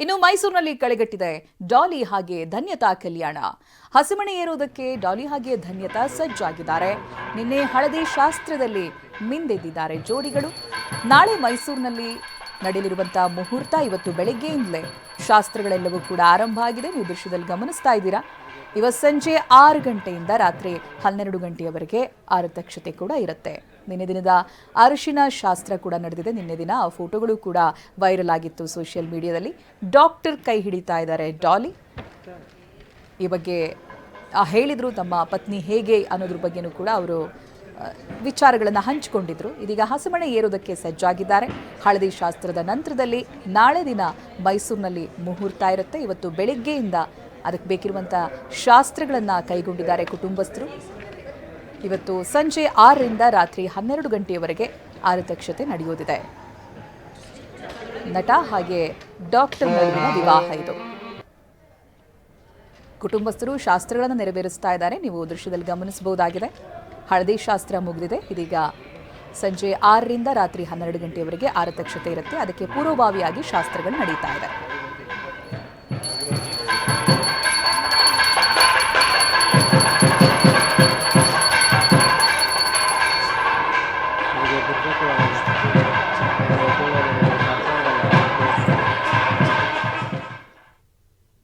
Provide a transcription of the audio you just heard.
ಇನ್ನು ಮೈಸೂರಿನಲ್ಲಿ ಕಳೆಗಟ್ಟಿದೆ ಡಾಲಿ ಹಾಗೆ ಧನ್ಯತಾ ಕಲ್ಯಾಣ. ಹಸಿಮಣೆ ಏರೋದಕ್ಕೆ ಡಾಲಿ ಹಾಗೆ ಧನ್ಯತಾ ಸಜ್ಜಾಗಿದ್ದಾರೆ. ನಿನ್ನೆ ಹಳದಿ ಶಾಸ್ತ್ರದಲ್ಲಿ ಮಿಂದೆದ್ದಿದ್ದಾರೆ ಜೋಡಿಗಳು. ನಾಳೆ ಮೈಸೂರಿನಲ್ಲಿ ನಡೆಯಲಿರುವಂತಹ ಮುಹೂರ್ತ ಇವತ್ತು ಬೆಳಗ್ಗೆಯಿಂದಲೇ. ಶಾಸ್ತ್ರಗಳೆಲ್ಲವೂ ಕೂಡ ಆರಂಭ ಆಗಿದೆ. ನೀವು ದೃಶ್ಯದಲ್ಲಿ ಗಮನಿಸ್ತಾ ಇದ್ದೀರಾ? ಇವತ್ತು ಸಂಜೆ ಆರು ಗಂಟೆಯಿಂದ ರಾತ್ರಿ ಹನ್ನೆರಡು ಗಂಟೆಯವರೆಗೆ ಆರತಕ್ಷತೆ ಕೂಡ ಇರುತ್ತೆ. ನಿನ್ನೆ ದಿನದ ಅರಿಶಿನ ಶಾಸ್ತ್ರ ಕೂಡ ನಡೆದಿದೆ. ನಿನ್ನೆ ದಿನ ಆ ಫೋಟೋಗಳು ಕೂಡ ವೈರಲ್ ಆಗಿತ್ತು ಸೋಷಿಯಲ್ ಮೀಡಿಯಾದಲ್ಲಿ. ಡಾಕ್ಟರ್ ಕೈ ಹಿಡಿತಾ ಇದ್ದಾರೆ. ಡಾಲಿ, ಈ ಬಗ್ಗೆ ಹೇಳಿದರು ತಮ್ಮ ಪತ್ನಿ ಹೇಗೆ ಅನ್ನೋದ್ರ ಬಗ್ಗೆನೂ ಕೂಡ ಅವರು ವಿಚಾರಗಳನ್ನು ಹಂಚಿಕೊಂಡಿದ್ರು. ಇದೀಗ ಹಸಮಣೆ ಏರೋದಕ್ಕೆ ಸಜ್ಜಾಗಿದ್ದಾರೆ. ಹಳದಿ ಶಾಸ್ತ್ರದ ನಂತರದಲ್ಲಿ ನಾಳೆ ದಿನ ಮೈಸೂರಿನಲ್ಲಿ ಮುಹೂರ್ತ ಇರುತ್ತೆ. ಇವತ್ತು ಬೆಳಗ್ಗೆಯಿಂದ ಅದಕ್ಕೆ ಬೇಕಿರುವಂಥ ಶಾಸ್ತ್ರಗಳನ್ನು ಕೈಗೊಂಡಿದ್ದಾರೆ ಕುಟುಂಬಸ್ಥರು. ಇವತ್ತು ಸಂಜೆ ಆರರಿಂದ ರಾತ್ರಿ ಹನ್ನೆರಡು ಗಂಟೆಯವರೆಗೆ ಆರತಕ್ಷತೆ ನಡೆಯೋದಿದೆ. ನಟ ಹಾಗೆ ಡಾಕ್ಟರ್ ವಿವಾಹ ಇದು. ಕುಟುಂಬಸ್ಥರು ಶಾಸ್ತ್ರಗಳನ್ನು ನೆರವೇರಿಸ್ತಾ ಇದ್ದಾರೆ. ನೀವು ದೃಶ್ಯದಲ್ಲಿ ಗಮನಿಸಬಹುದಾಗಿದೆ. ಹಳದಿ ಶಾಸ್ತ್ರ ಮುಗಿದಿದೆ. ಇದೀಗ ಸಂಜೆ ಆರರಿಂದ ರಾತ್ರಿ ಹನ್ನೆರಡು ಗಂಟೆಯವರೆಗೆ ಆರತಕ್ಷತೆ ಇರುತ್ತೆ. ಅದಕ್ಕೆ ಪೂರ್ವಭಾವಿಯಾಗಿ ಶಾಸ್ತ್ರಗಳು ನಡೀತಾ ಇದೆ.